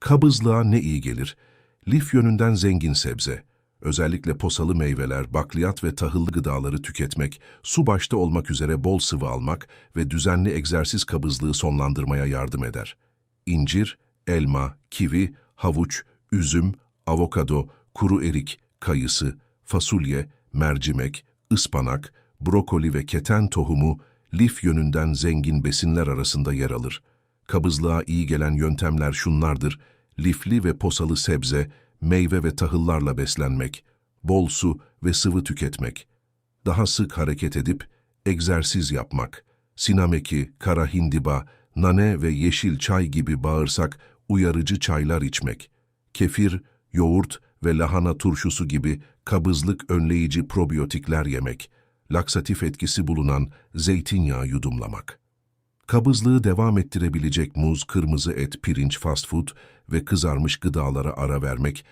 Kabızlığa ne iyi gelir? Lif yönünden zengin sebze, özellikle posalı meyveler, bakliyat ve tahıllı gıdaları tüketmek, su başta olmak üzere bol sıvı almak ve düzenli egzersiz kabızlığı sonlandırmaya yardım eder. İncir, elma, kivi, havuç, üzüm, avokado, kuru erik, kayısı, fasulye, mercimek, ıspanak, brokoli ve keten tohumu lif yönünden zengin besinler arasında yer alır. Kabızlığa iyi gelen yöntemler şunlardır. Lifli ve posalı sebze, meyve ve tahıllarla beslenmek, bol su ve sıvı tüketmek, daha sık hareket edip egzersiz yapmak, sinameki, kara hindiba, nane ve yeşil çay gibi bağırsak uyarıcı çaylar içmek, kefir, yoğurt ve lahana turşusu gibi kabızlık önleyici probiyotikler yemek, laksatif etkisi bulunan zeytinyağı yudumlamak. Kabızlığı devam ettirebilecek muz, kırmızı et, pirinç, fast food ve kızarmış gıdalara ara vermek